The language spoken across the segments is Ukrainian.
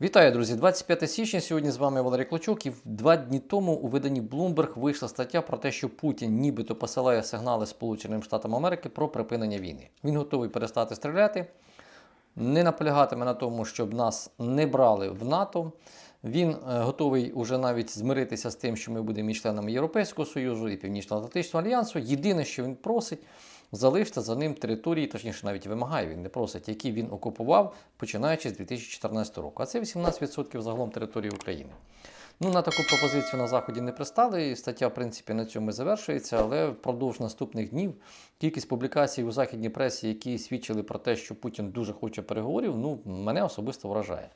Вітаю, друзі! 25 січня. Сьогодні з вами Валерій Клочок. І два дні тому у виданні Bloomberg вийшла стаття про те, що Путін нібито посилає сигнали Сполученим Штатам Америки про припинення війни. Він готовий перестати стріляти, не наполягатиме на тому, щоб нас не брали в НАТО. Він е, готовий уже навіть змиритися з тим, що ми будемо і членами Європейського Союзу і Північно-Атлантичного альянсу. Єдине, що він просить, залиште за ним території, точніше, навіть вимагає, він не просить, які він окупував, починаючи з 2014 року. А це 18% загалом території України. Ну, на таку пропозицію на Заході не пристали, і стаття, в принципі, на цьому завершується, але впродовж наступних днів кількість публікацій у західній пресі, які свідчили про те, що Путін дуже хоче переговорів, ну, мене особисто вражає.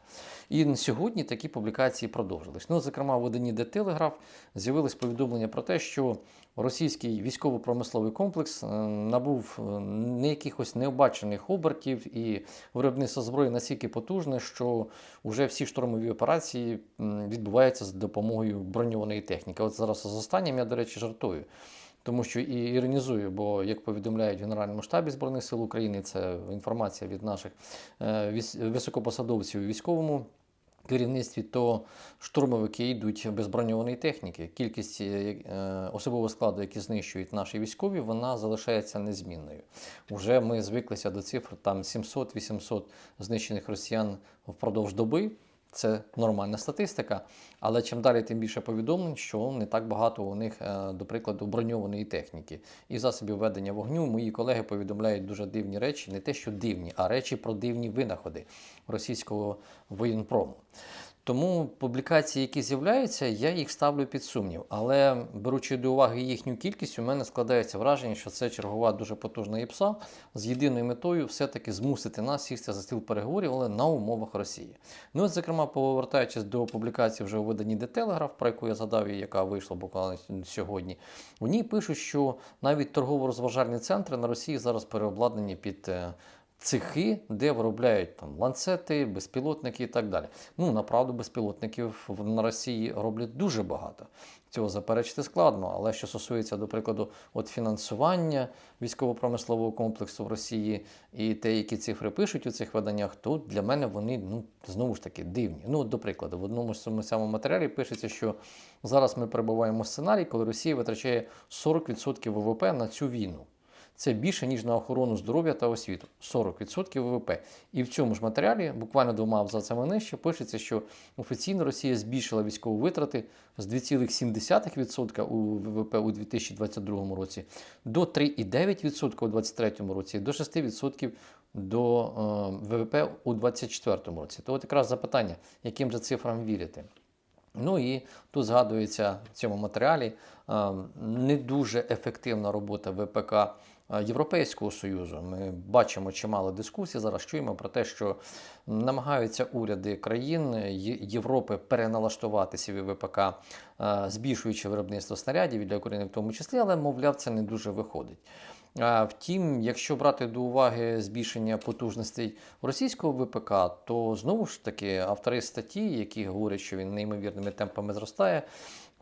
І сьогодні такі публікації продовжились. Ну, зокрема, в виданні де Телеграф з'явилось повідомлення про те, що російський військово-промисловий комплекс е, набув не якихось необачених обертів, і виробництво зброї настільки потужне, що вже всі штурмові операції відбуваються з допомогою броньованої техніки. От зараз з останнім я, до речі, жартую. Тому що і іронізую, бо як повідомляють в Генеральному штабі Збройних сил України, це інформація від наших е, високопосадовців у військовому керівництві, то штурмовики йдуть без броньованої техніки. Кількість е, е, особового складу, які знищують наші військові, вона залишається незмінною. Уже ми звиклися до цифр там 700-800 знищених росіян впродовж доби. Це нормальна статистика, але чим далі, тим більше повідомлень, що не так багато у них, е, до прикладу, броньованої техніки і засобів ведення вогню. Мої колеги повідомляють дуже дивні речі, не те, що дивні, а речі про дивні винаходи російського воєнпрому. Тому публікації, які з'являються, я їх ставлю під сумнів. Але беручи до уваги їхню кількість, у мене складається враження, що це чергова дуже потужна ІПСА з єдиною метою все-таки змусити нас сісти за стіл переговорів, але на умовах Росії. Ну, зокрема, повертаючись до публікації вже у виданні де Телеграф, про яку я згадав і яка вийшла буквально сьогодні, у ній пишуть, що навіть торгово-розважальні центри на Росії зараз переобладнані під. Цехи, де виробляють там ланцети, безпілотники і так далі. Ну, направду, безпілотників на Росії роблять дуже багато. Цього заперечити складно. Але що стосується, до прикладу, от фінансування військово-промислового комплексу в Росії і те, які цифри пишуть у цих виданнях, то для мене вони ну знову ж таки дивні. Ну, от, до прикладу, в одному цьому самому матеріалі пишеться, що зараз ми перебуваємо в сценарії, коли Росія витрачає 40% ВВП на цю війну. Це більше, ніж на охорону здоров'я та освіту 40% ВВП. І в цьому ж матеріалі, буквально двома абзацами нижче, пишеться, що офіційно Росія збільшила військові витрати з 2,7% у ВВП у 2022 році до 3,9% у 2023 році, до 6% до е, ВВП у 2024 році. То от якраз запитання, яким же цифрам вірити. Ну і тут згадується в цьому матеріалі е, не дуже ефективна робота ВПК е, Європейського Союзу. Ми бачимо чимало дискусій. Зараз чуємо про те, що намагаються уряди країн Європи переналаштувати свій ВПК, е, збільшуючи виробництво снарядів для України в тому числі, але мовляв, це не дуже виходить. Втім, якщо брати до уваги збільшення потужностей російського ВПК, то знову ж таки автори статті, які говорять, що він неймовірними темпами зростає,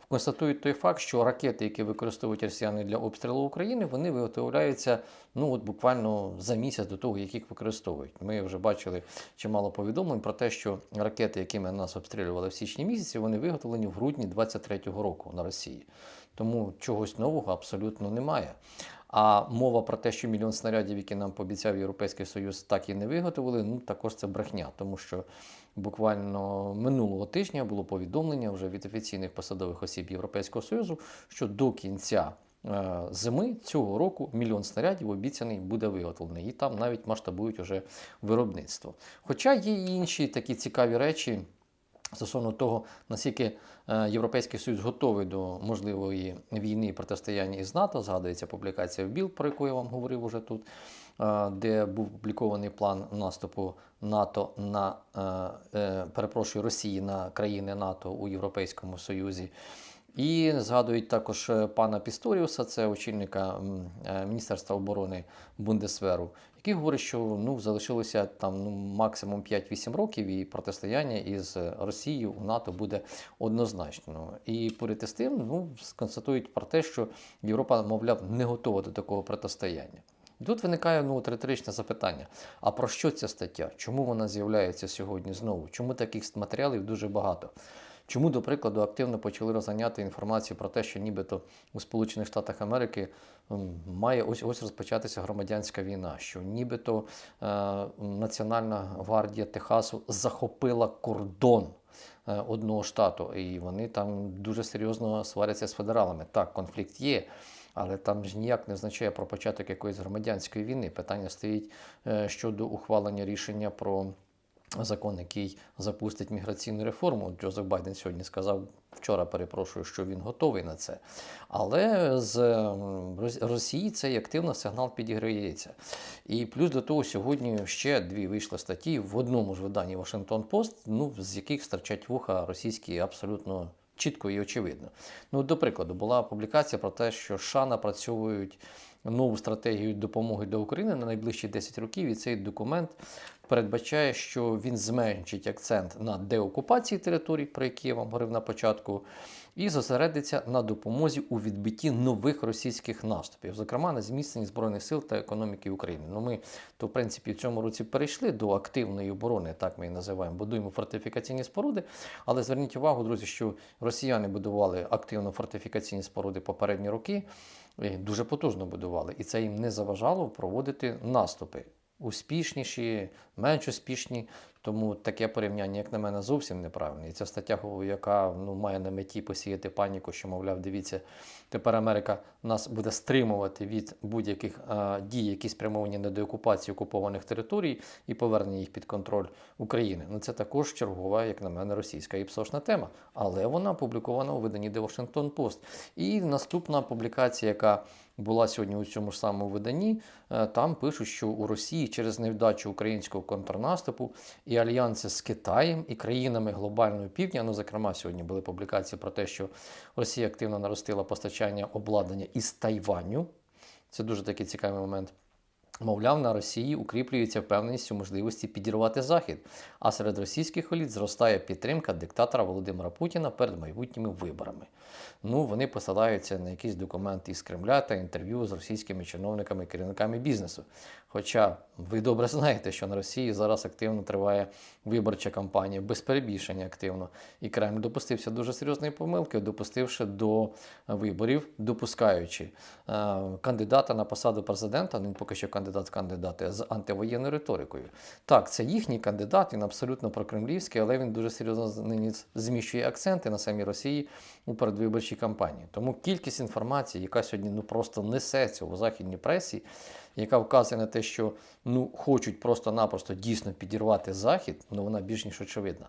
констатують той факт, що ракети, які використовують росіяни для обстрілу України, вони виготовляються ну от буквально за місяць до того, як їх використовують. Ми вже бачили чимало повідомлень про те, що ракети, якими нас обстрілювали в січні місяці, вони виготовлені в грудні 23-го року на Росії. Тому чогось нового абсолютно немає. А мова про те, що мільйон снарядів, які нам пообіцяв Європейський Союз, так і не виготовили, ну також це брехня, тому що буквально минулого тижня було повідомлення вже від офіційних посадових осіб Європейського Союзу, що до кінця е, зими цього року мільйон снарядів обіцяний буде виготовлений, і там навіть масштабують уже виробництво. Хоча є і інші такі цікаві речі. Стосовно того, наскільки е, Європейський Союз готовий до можливої війни і протистояння із НАТО, згадується публікація в БІЛ, про яку я вам говорив уже тут, е, де був опублікований план наступу НАТО на е, перепрошую Росії на країни НАТО у Європейському Союзі. І згадують також е, пана Пісторіуса, це очільника е, Міністерства оборони Бундесверу, який говорить, що ну, залишилося там ну, максимум 5-8 років, і протистояння із Росією у НАТО буде однозначно. І поряд із тим ну, сконстатують про те, що Європа, мовляв, не готова до такого протистояння. І тут виникає ну, риторичне запитання: а про що ця стаття? Чому вона з'являється сьогодні знову? Чому таких матеріалів дуже багато? Чому, до прикладу, активно почали розганяти інформацію про те, що нібито у Сполучених Штатах Америки має ось ось розпочатися громадянська війна, що нібито е, Національна гвардія Техасу захопила кордон е, одного штату, і вони там дуже серйозно сваряться з федералами. Так, конфлікт є. Але там ж ніяк не означає про початок якоїсь громадянської війни. Питання стоїть е, щодо ухвалення рішення про закон, який запустить міграційну реформу. Джозеф Байден сьогодні сказав вчора, перепрошую, що він готовий на це. Але з Росії цей активно сигнал підіграється. І плюс до того, сьогодні ще дві вийшли статті в одному ж виданні Washington Post, ну, з яких стирчать вуха російські абсолютно. Чітко і очевидно. Ну, до прикладу, була публікація про те, що США напрацьовують нову стратегію допомоги для України на найближчі 10 років, і цей документ передбачає, що він зменшить акцент на деокупації територій, про які я вам говорив на початку, і зосередиться на допомозі у відбитті нових російських наступів, зокрема на зміцненні збройних сил та економіки України. Ну, ми то, в принципі, в цьому році перейшли до активної оборони, так ми її називаємо, будуємо фортифікаційні споруди. Але зверніть увагу, друзі, що росіяни будували активно фортифікаційні споруди попередні роки, дуже потужно будували, і це їм не заважало проводити наступи. Успішніші, менш успішні, тому таке порівняння, як на мене, зовсім неправильне. І ця стаття, яка ну, має на меті посіяти паніку, що, мовляв, дивіться, тепер Америка нас буде стримувати від будь-яких а, дій, які спрямовані на деокупацію окупованих територій і повернення їх під контроль України. Ну це також чергова, як на мене, російська і тема. Але вона опублікована у виданні The Washington Post. І наступна публікація, яка була сьогодні у цьому ж самому виданні, е, там пишуть, що у Росії через невдачу українського контрнаступу і альянси з Китаєм і країнами глобального півдня. Ну, зокрема, сьогодні були публікації про те, що Росія активно наростила постачання обладнання із Тайваню. Це дуже такий цікавий момент. Мовляв, на Росії укріплюється впевненість у можливості підірвати Захід, а серед російських еліт зростає підтримка диктатора Володимира Путіна перед майбутніми виборами. Ну, вони посилаються на якісь документи із Кремля та інтерв'ю з російськими чиновниками і керівниками бізнесу. Хоча ви добре знаєте, що на Росії зараз активно триває виборча кампанія, без перебільшення активно. І Кремль допустився дуже серйозної помилки, допустивши до виборів, допускаючи е, кандидата на посаду президента, він поки що кандидат кандидати з антивоєнною риторикою. Так, це їхній кандидат, він абсолютно прокремлівський, але він дуже серйозно нині зміщує акценти на самій Росії у передвиборчій кампанії. Тому кількість інформації, яка сьогодні ну просто несеться у західній пресі, яка вказує на те, що ну хочуть просто-напросто дійсно підірвати захід, ну вона більш ніж очевидна.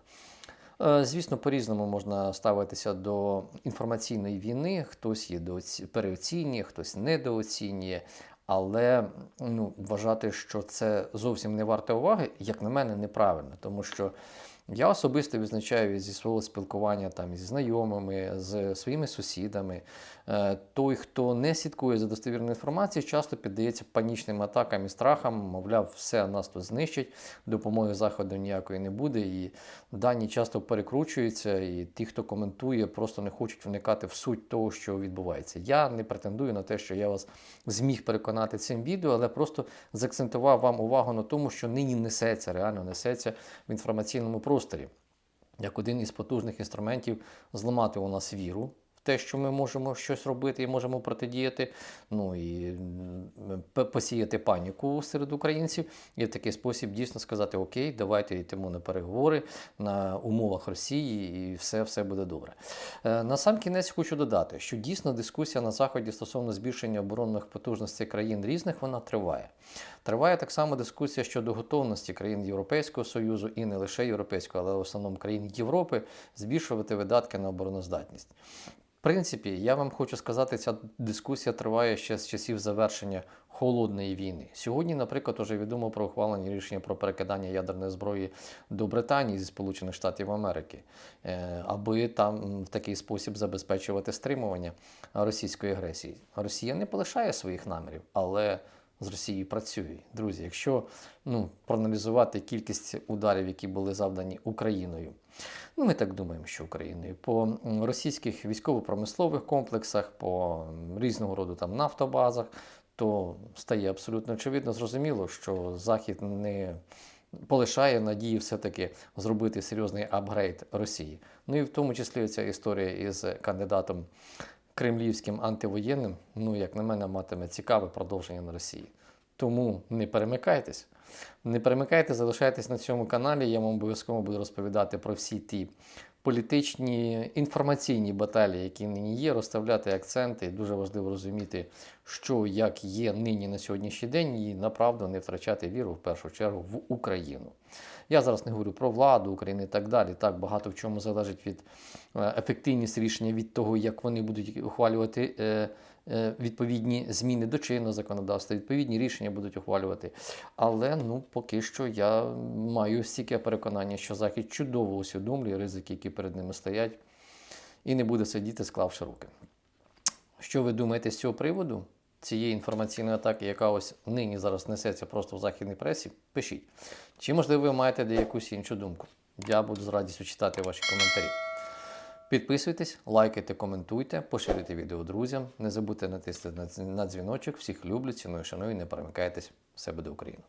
Е, Звісно, по-різному можна ставитися до інформаційної війни. Хтось її переоцінює, хтось недооцінює. Але ну, вважати, що це зовсім не варте уваги, як на мене, неправильно, тому що я особисто відзначаю зі свого спілкування там зі знайомими, з своїми сусідами. е, Той, хто не слідкує за достовірною інформацією, часто піддається панічним атакам і страхам, мовляв, все нас тут знищать, допомоги заходу ніякої не буде. І дані часто перекручуються, і ті, хто коментує, просто не хочуть вникати в суть того, що відбувається. Я не претендую на те, що я вас зміг переконати цим відео, але просто заакцентував вам увагу на тому, що нині несеться, реально несеться в інформаційному просторі, як один із потужних інструментів зламати у нас віру. Те, що ми можемо щось робити і можемо протидіяти, ну і посіяти паніку серед українців, і в такий спосіб дійсно сказати: Окей, давайте йдемо на переговори на умовах Росії, і все, все буде добре. Е, На сам кінець хочу додати, що дійсно дискусія на заході стосовно збільшення оборонних потужностей країн різних вона триває. Триває так само дискусія щодо готовності країн Європейського Союзу і не лише Європейського, але в основному країн Європи збільшувати видатки на обороноздатність. Принципі, я вам хочу сказати, ця дискусія триває ще з часів завершення холодної війни. Сьогодні, наприклад, уже відомо про ухвалення рішення про перекидання ядерної зброї до Британії зі Сполучених Штатів Америки, е, аби там в такий спосіб забезпечувати стримування російської агресії. Росія не полишає своїх намірів, але з Росією працює. Друзі, якщо ну, проаналізувати кількість ударів, які були завдані Україною, ну ми так думаємо, що Україною, по російських військово-промислових комплексах, по різного роду там нафтобазах, то стає абсолютно очевидно зрозуміло, що Захід не полишає надії все-таки зробити серйозний апгрейд Росії. Ну і в тому числі ця історія із кандидатом кремлівським антивоєнним, ну, як на мене, матиме цікаве продовження на Росії. Тому не перемикайтесь. Не перемикайте, залишайтесь на цьому каналі. Я вам обов'язково буду розповідати про всі ті політичні інформаційні баталії, які нині є, розставляти акценти. Дуже важливо розуміти, що як є нині на сьогоднішній день, і направду не втрачати віру в першу чергу в Україну. Я зараз не говорю про владу України і так далі. Так багато в чому залежить від е, ефективність рішення від того, як вони будуть ухвалювати е, відповідні зміни до чинного законодавства, відповідні рішення будуть ухвалювати. Але ну поки що я маю стільки переконання, що Захід чудово усвідомлює ризики, які перед ними стоять, і не буде сидіти, склавши руки. Що ви думаєте з цього приводу? Цієї інформаційної атаки, яка ось нині зараз несеться просто в західній пресі, пишіть. Чи, можливо, ви маєте де якусь іншу думку? Я буду з радістю читати ваші коментарі. Підписуйтесь, лайкайте, коментуйте, поширюйте відео друзям. Не забудьте натиснути на дзвіночок. Всіх люблю, ціную, шаную, не перемикайтесь. Все буде Україна!